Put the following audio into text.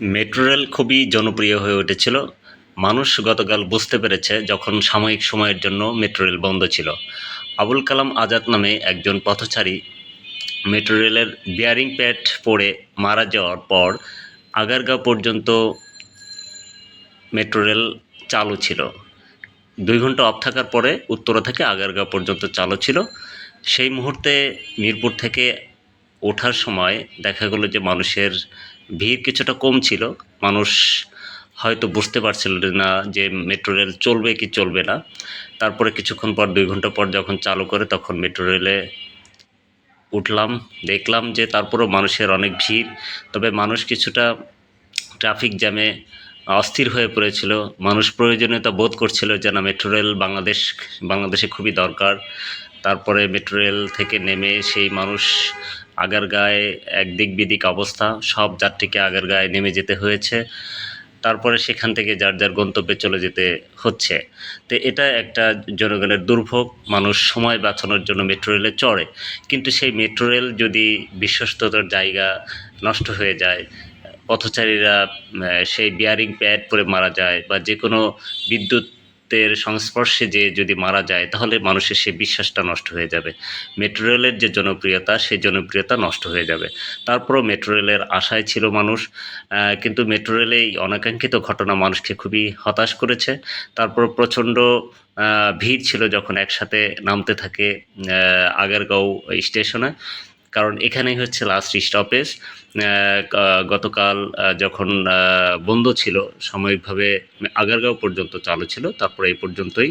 Metro rail খুবই জনপ্রিয় হয়ে উঠেছিল। মানুষ গতকাল বুঝতে পেরেছে যখন সাময়িক সময়ের জন্য মেট্রো রেল বন্ধ ছিল। আবুল কালাম আজাদ নামে একজন পথচারী মেট্রো রেলের বিয়ারিং প্যাড পড়ে মারা যাওয়ার পর আগারগাঁও পর্যন্ত মেট্রো রেল চালু ছিল। দুই ঘণ্টা অফ থাকার পরে উত্তরা থেকে আগারগাঁও পর্যন্ত চালু ছিল। সেই মুহূর্তে মিরপুর থেকে ওঠার সময় দেখা গেলো যে মানুষের ভিড় কিছুটা কম ছিল। মানুষ হয়তো বুঝতে পারছিল না, যে মেট্রো রেল চলবে কি চলবে না। তারপরে কিছুক্ষণ পর, দুই ঘণ্টা পর যখন চালু করে তখন মেট্রো রেলে উঠলাম, দেখলাম যে তারপরেও মানুষের অনেক ভিড়। তবে মানুষ কিছুটা ট্রাফিক জ্যামে অস্থির হয়ে পড়েছিল। মানুষ প্রয়োজনীয়তা বোধ করছিল যে না, মেট্রো রেল বাংলাদেশ, বাংলাদেশে খুবই দরকার। তারপরে মেট্রো রেল থেকে নেমে সেই মানুষ আগারগাঁয়ে একদিক বিদিক অবস্থা, সব যাত্রীকে আগারগাঁয়ে নেমে যেতে হয়েছে। তারপরে সেখান থেকে যার যার গন্তব্যে চলে যেতে হচ্ছে। তো এটা একটা জনগণের দুর্ভোগ, মানুষ সময় বাঁচানোর জন্য মেট্রো রেলে চড়ে। কিন্তু সেই মেট্রো রেল যদি বিশ্বস্ততার জায়গা নষ্ট হয়ে যায়, পথচারীরা সেই বিয়ারিং প্যাড পরে মারা যায় বা যে কোনো বিদ্যুতের সংস্পর্শে যে যদি মারা যায়, তাহলে মানুষের সেই বিশ্বাসটা নষ্ট হয়ে যাবে। মেট্রো রেলের যে জনপ্রিয়তা সেই জনপ্রিয়তা নষ্ট হয়ে যাবে। তারপরও মেট্রো রেলের আশায় ছিল মানুষ কিন্তু মেট্রো রেলে এই অনাকাঙ্ক্ষিত ঘটনা মানুষকে খুবই হতাশ করেছে। তারপর প্রচণ্ড ভিড় ছিল যখন একসাথে নামতে থাকে আগারগাঁও স্টেশনে। কারণ এখানেই হচ্ছে লাস্ট স্টপেজ গতকাল যখন বন্ধ ছিল, সাময়িকভাবে আগারগাঁও পর্যন্ত চালু ছিল, তারপরে এই পর্যন্তই